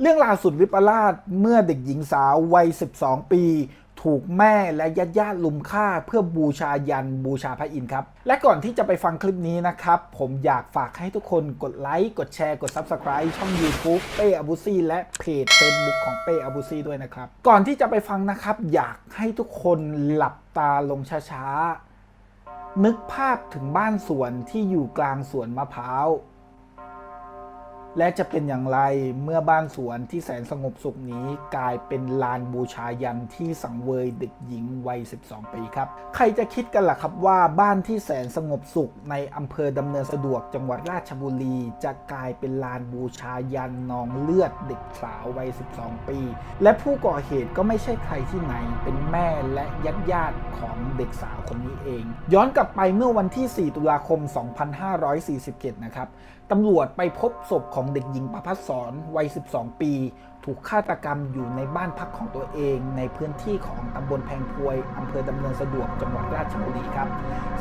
เรื่องราวสุดวิปลาสเมื่อเด็กหญิงสาววัย 12 ปี ถูกแม่และญาติญาติลุมฆ่าเพื่อบูชายันบูชาพระอินทร์ครับ และก่อนที่จะไปฟังคลิปนี้นะครับ ผมอยากฝากให้ทุกคนกดไลค์ กดแชร์ กด Subscribe ช่อง YouTube เป้อบูซี่และเพจ Facebook ของเป้อบูซี่ด้วยนะครับ ก่อนที่จะไปฟังนะครับ อยากให้ทุกคนหลับตาลงช้าๆนึกภาพถึงบ้านสวนที่อยู่กลางสวนมะพร้าว และจะเป็นอย่างไรเมื่อบ้านสวนที่แสนสงบสุขนี้กลายเป็นลานบูชายันที่สังเวยเด็กหญิงวัย 12 ปีครับ ใครจะคิดกันล่ะครับว่าบ้านที่แสนสงบสุขในอำเภอดำเนินสะดวกจังหวัดราชบุรี จะกลายเป็นลานบูชายันนองเลือดเด็กสาววัย 12 ปี และผู้ก่อเหตุก็ไม่ใช่ใครที่ไหน เป็นแม่และญาติญาติของเด็กสาวคนนี้เอง ย้อนกลับไปเมื่อวันที่ 4 ตุลาคม 2547 นะครับตำรวจไปพบศพของเด็กหญิงประพัสสอนวัย 12 ปี ถูกฆาตกรรมอยู่ในบ้านพักของตัวเอง ในพื้นที่ของตำบลแพงพวยอำเภอดำเนินสะดวกจังหวัดราชบุรีครับ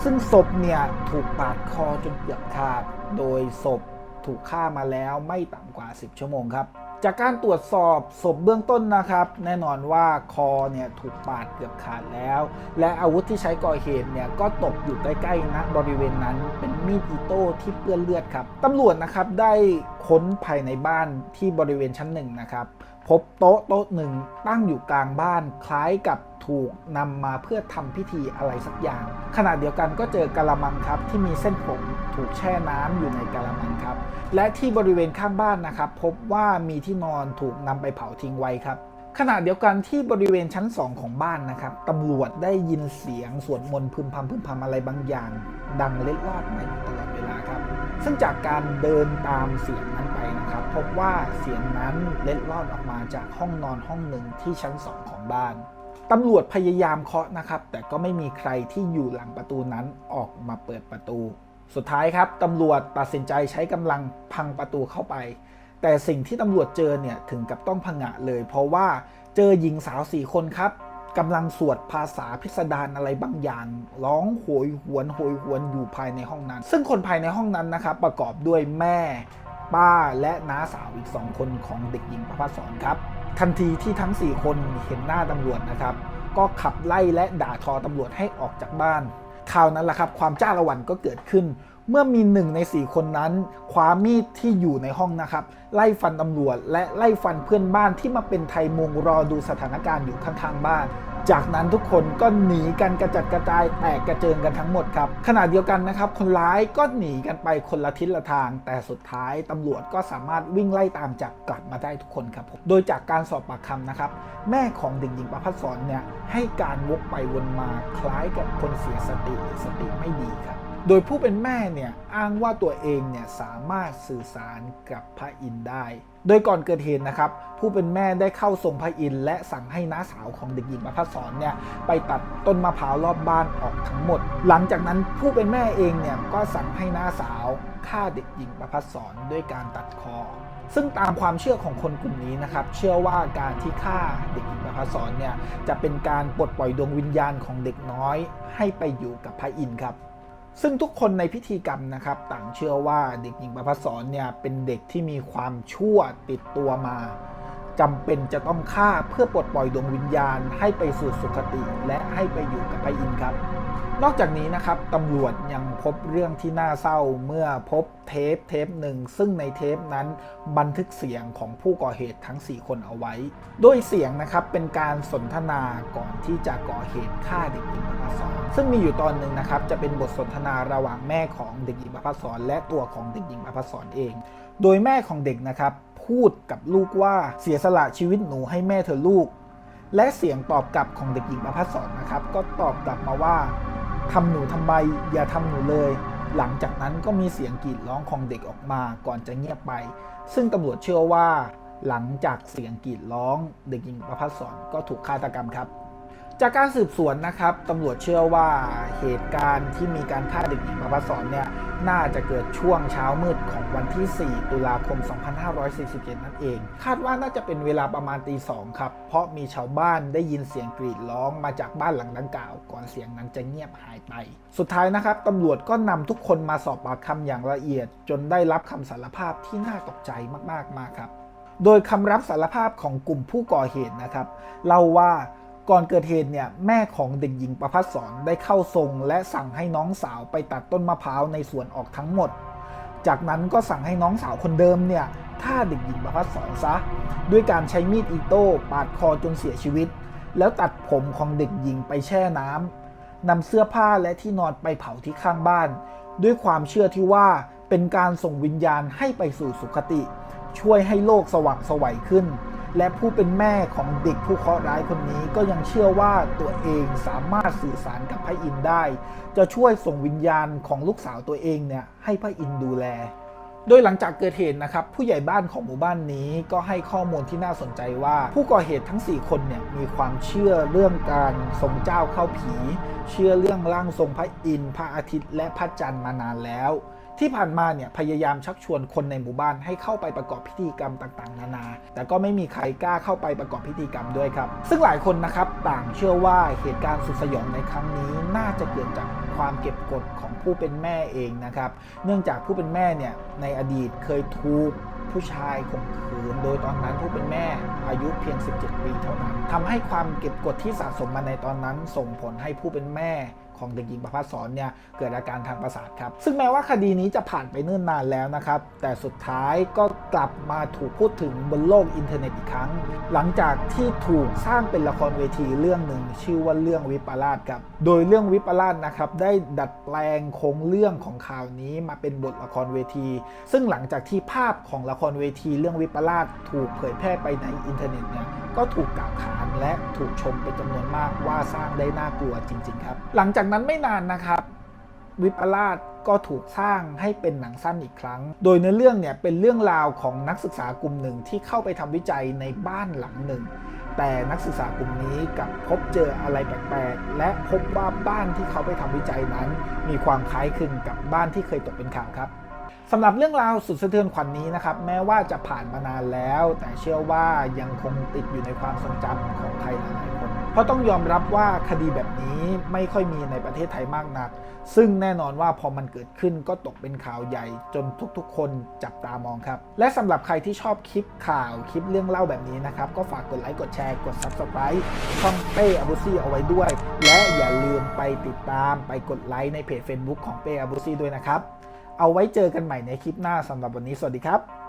ซึ่งศพเนี่ยถูกปาดคอจนเกือบขาด โดยศพถูกฆ่ามาแล้วไม่ต่ำกว่า 10 ชั่วโมงครับ จากการตรวจสอบศพเบื้องต้นนะครับ แน่นอนว่าคอเนี่ยถูกปาดเกือบขาดแล้ว และอาวุธที่ใช้ก่อเหตุเนี่ยก็ตกอยู่ใกล้ๆนะบริเวณนั้นเป็นมีดอิโต้ที่เปื้อนเลือดครับตำรวจนะครับได้ค้นภายในบ้านที่บริเวณชั้นหนึ่งนะครับ พบโต๊ะโต๊ะหนึ่งตั้งอยู่กลางบ้านคล้ายกับ ถูกนำมาเพื่อทำพิธีอะไรสักอย่าง ขณะเดียวกันก็เจอกะละมังครับที่มีเส้นผมถูกแช่น้ำอยู่ในกะละมังครับ และที่บริเวณข้างบ้านนะครับ พบว่ามีที่นอนถูกนำไปเผาทิ้งไว้ครับขณะเดียวกันที่บริเวณชั้น 2 ของบ้านนะครับตำรวจได้ยินเสียงสวดมนต์พึมพำพึมพำอะไรบางอย่าง ดังเล็ดลอดมาอยู่ตลอดเวลาครับ ซึ่งจากการเดินตามเสียงนั้นไปนะครับ พบว่าเสียงนั้นเล็ดลอดออกมาจากห้องนอนห้องหนึ่งที่ชั้น 2 ของบ้าน ตำรวจพยายามเคาะนะครับ แต่ก็ไม่มีใครที่อยู่หลังประตูนั้นออกมาเปิดประตู สุดท้ายครับตำรวจตัดสินใจใช้กำลังพังประตูเข้าไป แต่สิ่งที่ตำรวจเจอเนี่ยถึงกับต้องผงะเลย เพราะว่าเจอหญิงสาวสี่คนครับกำลังสวดภาษาพิสดารอะไรบางอย่าง ร้องโหยหวนโหยหวนอยู่ภายในห้องนั้น ซึ่งคนภายในห้องนั้นนะครับ ประกอบด้วยแม่ ป้าและน้าสาวอีกสองคนของเด็กหญิงประภาสอนครับ ทันทีที่ทั้ง 4 คนเห็นหน้าตำรวจนะครับ ก็ขับไล่และด่าทอตำรวจให้ออกจากบ้านคราวนั้นแหละครับ ความจ้าละวันก็เกิดขึ้น เมื่อมีหนึ่งใน 4 คนนั้นคว้ามีดที่อยู่ในห้องนะครับ ไล่ฟันตำรวจ และไล่ฟันเพื่อนบ้านที่มาเป็นไทยมุงรอดูสถานการณ์อยู่ข้างๆบ้าน จากนั้นทุกคนก็หนีกันกระจัดกระจายแตกกระเจิงกันทั้งหมดครับขณะเดียวกันนะครับ คนร้ายก็หนีกันไปคนละทิศละทาง แต่สุดท้ายตำรวจก็สามารถวิ่งไล่ตามจับกลับมาได้ทุกคนครับโดยจากการสอบปากคำนะครับ แม่ของเด็กหญิงประภัสสรเนี่ยให้การวกไปวนมาคล้ายกับคนเสียสติหรือสติไม่ดีครับ โดยผู้เป็นแม่เนี่ยอ้างว่าตัวเองเนี่ยสามารถสื่อสารกับพระอินทร์ได้ โดยก่อนเกิดเหตุนะครับ ผู้เป็นแม่ได้เข้าทรงพระอินทร์และสั่งให้น้าสาวของเด็กหญิงประภัสสรเนี่ยไปตัดต้นมะพร้าวรอบบ้านออกทั้งหมด หลังจากนั้นผู้เป็นแม่เองเนี่ยก็สั่งให้น้าสาวฆ่าเด็กหญิงประภัสสรด้วยการตัดคอซึ่งตามความเชื่อของคนกลุ่มนี้นะครับ เชื่อว่าการที่ฆ่าเด็กหญิงประภัสสรเนี่ยจะเป็นการปลดปล่อยดวงวิญญาณของเด็กน้อย ให้ไปอยู่กับพระอินทร์ครับ ซึ่งทุกคนในพิธีกรรมนะครับ ต่างเชื่อว่าเด็กหญิงประพัสสรเนี่ยเป็นเด็กที่มีความชั่วติดตัวมาจำเป็นจะต้องฆ่าเพื่อปลดปล่อยดวงวิญญาณให้ไปสู่สุคติ และให้ไปอยู่กับพระอินทร์ครับ นอกจากนี้นะครับตำรวจยังพบเรื่องที่น่าเศร้าเมื่อพบเทปเทปหนึ่ง ซึ่งในเทปนั้นบันทึกเสียงของผู้ก่อเหตุทั้ง 4 คนเอาไว้ โดยเสียงนะครับเป็นการสนทนาก่อนที่จะก่อเหตุฆ่าเด็กหญิงประภาสรซึ่งมีอยู่ตอนหนึ่งนะครับจะเป็นบทสนทนาระหว่างแม่ของเด็กหญิงประภาสรและตัวของเด็กหญิงประภาสรเอง โดยแม่ของเด็กนะครับพูดกับลูกว่าเสียสละชีวิตหนูให้แม่เธอลูก และเสียงตอบกลับของเด็กหญิงประภาสรนะครับก็ตอบกลับมาว่า ทำหนูทำไมอย่าทำหนูเลย หลังจากนั้นก็มีเสียงกรีดร้องของเด็กออกมาก่อนจะเงียบไป ซึ่งตำรวจเชื่อว่า หลังจากเสียงกรีดร้อง เด็กหญิงประภัสสรก็ถูกฆาตกรรมครับ จากการสืบสวนนะครับตำรวจเชื่อว่าเหตุการณ์ที่มีการฆ่าเด็กหญิงประภัสสรเนี่ยน่าจะเกิดช่วงเช้ามืดของวันที่ 4 ตุลาคม 2547 นั่นเอง คาดว่าน่าจะเป็นเวลาประมาณตีสองครับ เพราะมีชาวบ้านได้ยินเสียงกรีดร้องมาจากบ้านหลังดังกล่าว ก่อนเสียงนั้นจะเงียบหายไป สุดท้ายนะครับตำรวจก็นำทุกคนมาสอบปากคำอย่างละเอียด จนได้รับคำสารภาพที่น่าตกใจมากๆมาครับ โดยคำรับสารภาพของกลุ่มผู้ก่อเหตุนะครับเล่าว่า ก่อนเกิดเหตุเนี่ยแม่ของเด็กหญิงประพัฒสอนได้เข้าทรง และสั่งให้น้องสาวไปตัดต้นมะพร้าวในสวนออกทั้งหมด จากนั้นก็สั่งให้น้องสาวคนเดิมเนี่ยฆ่าเด็กหญิงประพัฒสอนซะ ด้วยการใช้มีดอิโต้ปาดคอจนเสียชีวิต แล้วตัดผมของเด็กหญิงไปแช่น้ำนำเสื้อผ้าและที่นอนไปเผาที่ข้างบ้าน ด้วยความเชื่อที่ว่าเป็นการส่งวิญญาณให้ไปสู่สุคติ ช่วยให้โลกสว่างสวัยขึ้น และผู้เป็นแม่ของเด็กผู้เคราะห์ร้ายคนนี้ก็ยังเชื่อว่าตัวเองสามารถสื่อสารกับพระอินทร์ได้ จะช่วยส่งวิญญาณของลูกสาวตัวเองเนี่ยให้พระอินทร์ดูแล โดยหลังจากเกิดเหตุนะครับ ผู้ใหญ่บ้านของหมู่บ้านนี้ก็ให้ข้อมูลที่น่าสนใจว่า ผู้ก่อเหตุทั้ง 4 คนเนี่ยมีความเชื่อเรื่องการทรงเจ้าเข้าผี เชื่อเรื่องร่างทรงพระอินทร์พระอาทิตย์และพระจันทร์มานานแล้ว ที่ผ่านมาเนี่ยพยายามชักชวนคนในหมู่บ้านให้เข้าไปประกอบพิธีกรรมต่างๆ นานา แต่ก็ไม่มีใครกล้าเข้าไปประกอบพิธีกรรมด้วยครับ ซึ่งหลายคนนะครับต่างเชื่อว่าเหตุการณ์สุดสยองในครั้งนี้น่าจะเกิดจากความเก็บกดของผู้เป็นแม่เองนะครับ เนื่องจากผู้เป็นแม่เนี่ยในอดีตเคยถูกผู้ชายข่มขืน โดยตอนนั้นผู้เป็นแม่อายุเพียง 17 ปีเท่านั้นทำให้ความเก็บกดที่สะสมมาในตอนนั้นส่งผลให้ผู้เป็นแม่ ของเด็กหญิงประภัสสอนเนี่ยเกิดอาการทางประสาทครับ ซึ่งแม้ว่าคดีนี้จะผ่านไปเนิ่นนานแล้วนะครับ แต่สุดท้ายก็กลับมาถูกพูดถึงบนโลกอินเทอร์เน็ตอีกครั้ง หลังจากที่ถูกสร้างเป็นละครเวทีเรื่องหนึ่งชื่อว่าเรื่องวิปลาสครับ โดยเรื่องวิปลาสนะครับได้ดัดแปลงโครงเรื่องของข่าวนี้มาเป็นบทละครเวที ซึ่งหลังจากที่ภาพของละครเวทีเรื่องวิปลาสถูกเผยแพร่ไปในอินเทอร์เน็ตเนี่ย ก็ถูกกล่าวขานและถูกชมเป็นจำนวนมากว่าสร้างได้น่ากลัวจริง ๆ ครับ หลังจากนั้นไม่นานนะครับ วิปลาสก็ถูกสร้างให้เป็นหนังสั้นอีกครั้ง โดยในอเรื่องเนี่ยเป็นเรื่องราวของนักศึกษากลุ่มหนึ่งที่เข้าไปทำวิจัยในบ้านหลังหนึ่ง แต่นักศึกษากลุ่มนี้กับพบเจออะไรแปลกๆ และพบว่าบ้านที่เขาไปทำวิจัยนั้น มีความคล้ายคลึงกับบ้านที่เคยตกเป็นข่าวครับ สำหรับเรื่องราวสุดสะเทือนขวัญนนี้นะครับ แม้ว่าจะผ่านมานานแล้ว แต่เชื่อว่ายังคงติดอยู่ในความทรงจำของใครหลายๆคน เพราะต้องยอมรับว่าคดีแบบนี้ไม่ค่อยมีในประเทศไทยมากนัก ซึ่งแน่นอนว่าพอมันเกิดขึ้นก็ตกเป็นข่าวใหญ่ จนทุกๆ คนจับตามองครับ และสำหรับใครที่ชอบคลิปข่าวคลิปเรื่องเล่าแบบนี้นะครับ ก็ฝากกดไลค์กดแชร์กด Subscribe ช่องเป้อาบุซี่เอาไว้ด้วย และอย่าลืมไปติดตามไปกดไลค์ในเพจ Facebook ของเป้อาบุซี่ด้วยนะครับ เอาไว้เจอกันใหม่ในคลิปหน้าสำหรับวันนี้สวัสดีครับ